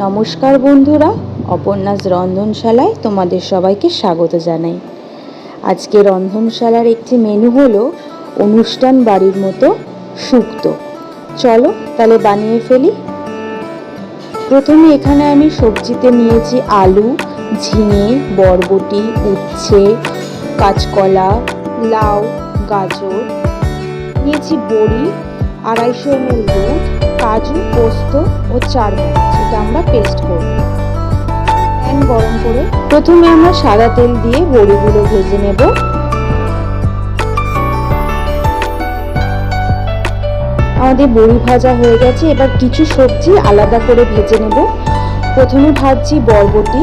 নমস্কার বন্ধুরা, অপর্ণাস রন্ধনশালায় তোমাদের সবাইকে স্বাগত জানাই। আজকে রন্ধনশালার একটি মেনু হলো অনুষ্ঠান বাড়ির মতো শুক্তো চলো তাহলে বানিয়ে ফেলি। প্রথমে এখানে আমি সবজিতে নিয়েছি আলু, ঝিঙে, বরবটি, উচ্ছে, কাঁচকলা, লাউ, গাজর, নিয়েছি বড়ি, আড়াইশো এমএল দুধ, কাজু, পোস্ত ও চারমগজ এটা আমরা পেস্ট করব। প্যান গরম করে প্রথমে আমরা সাদা তেল দিয়ে বড়িগুলো ভেজে নেব। আমাদের বড়ি ভাজা হয়ে গেছে, এবার কিছু সবজি আলাদা করে ভেজে নেব। প্রথমে ভাজছি বরবটি।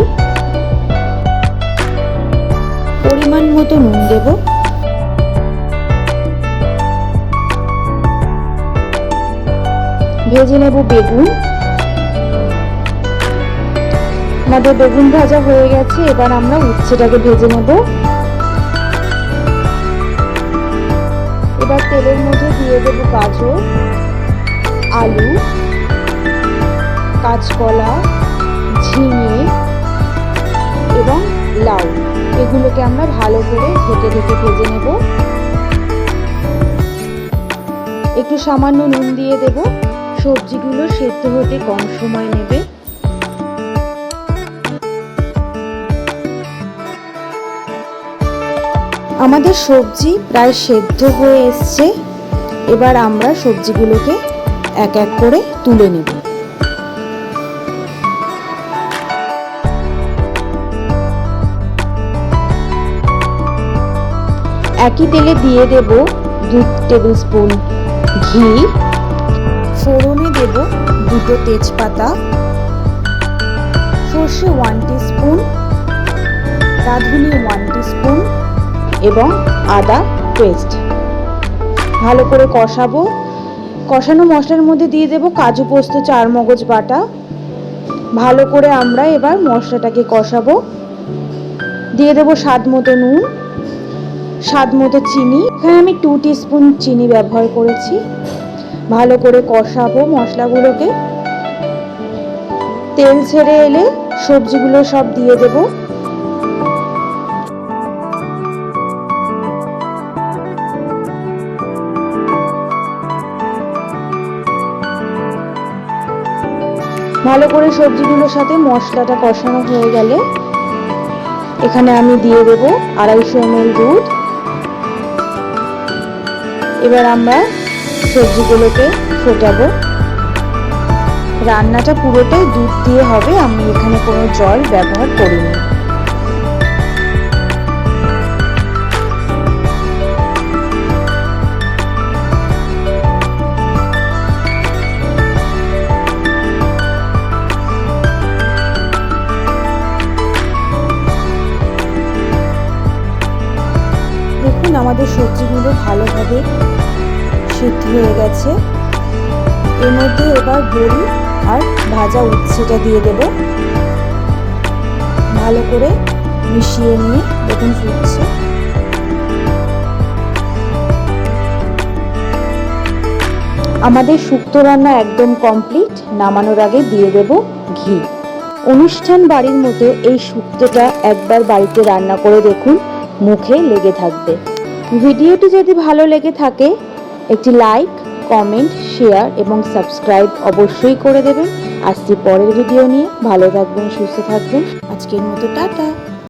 পরিমাণ মতো নুন দেবো। ভেজে নেব বেগুন। আমাদের বেগুন ভাজা হয়ে গেছে, এবার আমরা উচ্ছেটাকে ভেজে নেব। এবার তেলের মধ্যে দিয়ে দেব গাজর, আলু, কাঁচকলা, ঝিঙে এবং লাউ। এগুলোকে আমরা ভালো করে ঢেকে ঢেকে ভেজে নেব। একটু সামান্য নুন দিয়ে দেবো। সবজিগুলো সেদ্ধ হতে কম সময় নেবে। আমাদের সবজি প্রায় সেদ্ধ হয়ে এসছে। এবার আমরা সবজিগুলোকে এক এক করে তুলে নেব। একই তেলে দিয়ে দেব দু টেবিল স্পুন ঘি। ফোড়নে দেব দুটো তেজপাতা। সর্ষে ওয়ান স্পুন রাঁধুনি ওয়ান স্পুন এবং আদা পেস্ট ভালো করে কষাবো। কষানো মশলার মধ্যে দিয়ে দেব কাজু পোস্ত চার মগজ বাটা। ভালো করে আমরা এবার মশলাটাকে কষাবো। দিয়ে দেব স্বাদ মতো নুন, স্বাদ মতো চিনি। এখানে আমি টু স্পুন চিনি ব্যবহার করেছি। ভালো করে কষাবো মশলাগুলোকে। তেল ছেড়ে এলে সবজিগুলো সব দিয়ে দেব। ভালো করে সবজিগুলোর সাথে মশলাটা কষানো হয়ে গেলে এখানে আমি দিয়ে দেব আড়াইশো এম দুধ। এবার আমরা সবজিগুলোকে ফোটাবো। রান্নাটা পুরোটাই দুধ দিয়ে হবে, আমি এখানে কোনো জল ব্যবহার করিনি। দেখুন, আমাদের সবজিগুলো ভালোভাবে সিদ্ধ হয়ে গেছে। এর মধ্যে এবার বড়ি আর ভাজা উচ্ছেটা দিয়ে দেব। ভালো করে মিশিয়ে নিয়ে দেখুন ফুটছে। আমাদের শুক্তো রান্না একদম কমপ্লিট। নামানোর আগে দিয়ে দেব ঘি। অনুষ্ঠান বাড়ির মতো এই শুক্তোটা একবার বাড়িতে রান্না করে দেখুন, মুখে লেগে থাকবে। ভিডিওটি যদি ভালো লেগে থাকে, একটি লাইক, কমেন্ট, শেয়ার এবং সাবস্ক্রাইব অবশ্যই করে দেবেন। আসছি পরের ভিডিও নিয়ে। ভালো থাকবেন, সুস্থ থাকবেন। আজকের মতো টাটা।